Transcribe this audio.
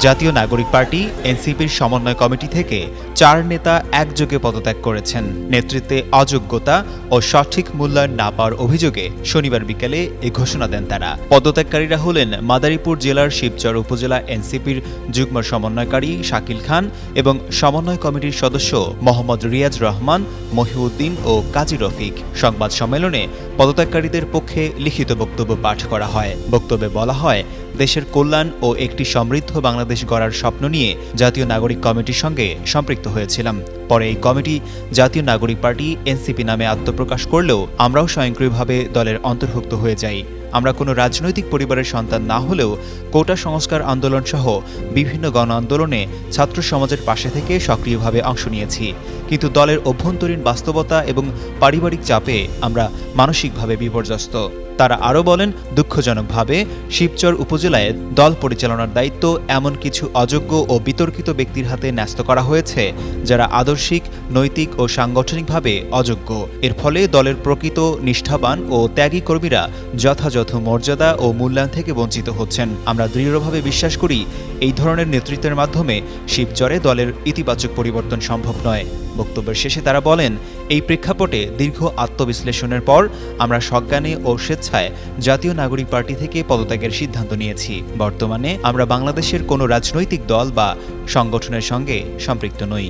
জাতীয় নাগরিক পার্টি, এনসিপির সমন্বয় কমিটি থেকে চার নেতা একযোগে পদত্যাগ করেছেন। নেতৃত্বে অযোগ্যতা ও সঠিক মূল্যায়ন না পাওয়ার অভিযোগে শনিবার বিকেলে এ ঘোষণা দেন তারা। পদত্যাগকারীরা হলেন মাদারীপুর জেলার শিবচর উপজেলা এনসিপির যুগ্ম সমন্বয়কারী শাকিল খান এবং সমন্বয় কমিটির সদস্য মোহাম্মদ রিয়াজ রহমান, মহিউদ্দিন ও কাজী রফিক। সংবাদ সম্মেলনে পদত্যাগকারীদের পক্ষে লিখিত বক্তব্য পাঠ করা হয়। বক্তব্যে বলা হয় দেশের কল্যাণ ও একটি সমৃদ্ধ বাংলাদেশ গড়ার স্বপ্ন নিয়ে জাতীয় নাগরিক কমিটির সঙ্গে সম্পৃক্ত হয়েছিলাম। পরে এই কমিটি জাতীয় নাগরিক পার্টি এনসিপি নামে আত্মপ্রকাশ করলেও আমরাও স্বয়ংক্রিয়ভাবে দলের অন্তর্ভুক্ত হয়ে যাই। আমরা কোনো রাজনৈতিক পরিবারের সন্তান না হলেও কোটা সংস্কার আন্দোলন সহ বিভিন্ন গণ আন্দোলনে ছাত্র সমাজের পাশে থেকে সক্রিয়ভাবে অংশ নিয়েছি। কিন্তু দলের অভ্যন্তরীণ বাস্তবতা এবং পারিবারিক চাপে আমরা মানসিকভাবে বিপর্যস্ত। তারা আরও বলেন, দুঃখজনকভাবে শিবচর উপজেলায় দল পরিচালনার দায়িত্ব এমন কিছু অযোগ্য ও বিতর্কিত ব্যক্তির হাতে ন্যস্ত করা হয়েছে, যারা আদর্শিক, নৈতিক ও সাংগঠনিকভাবে অযোগ্য। এর ফলে দলের প্রকৃত নিষ্ঠাবান ও ত্যাগী কর্মীরা যথাযথ মর্যাদা ও মূল্যায়ন থেকে বঞ্চিত হচ্ছেন। আমরা দৃঢ়ভাবে বিশ্বাস করি এই ধরনের নেতৃত্বের মাধ্যমে শিবচরে দলের ইতিবাচক পরিবর্তন সম্ভব নয়। বক্তব্যের শেষে তারা বলেন, এই প্রেক্ষাপটে দীর্ঘ আত্মবিশ্লেষণের পর আমরা সজ্ঞানে ও স্বেচ্ছায় জাতীয় নাগরিক পার্টি থেকে পদত্যাগের সিদ্ধান্ত নিয়েছি। বর্তমানে আমরা বাংলাদেশের কোনো রাজনৈতিক দল বা সংগঠনের সঙ্গে সম্পৃক্ত নই।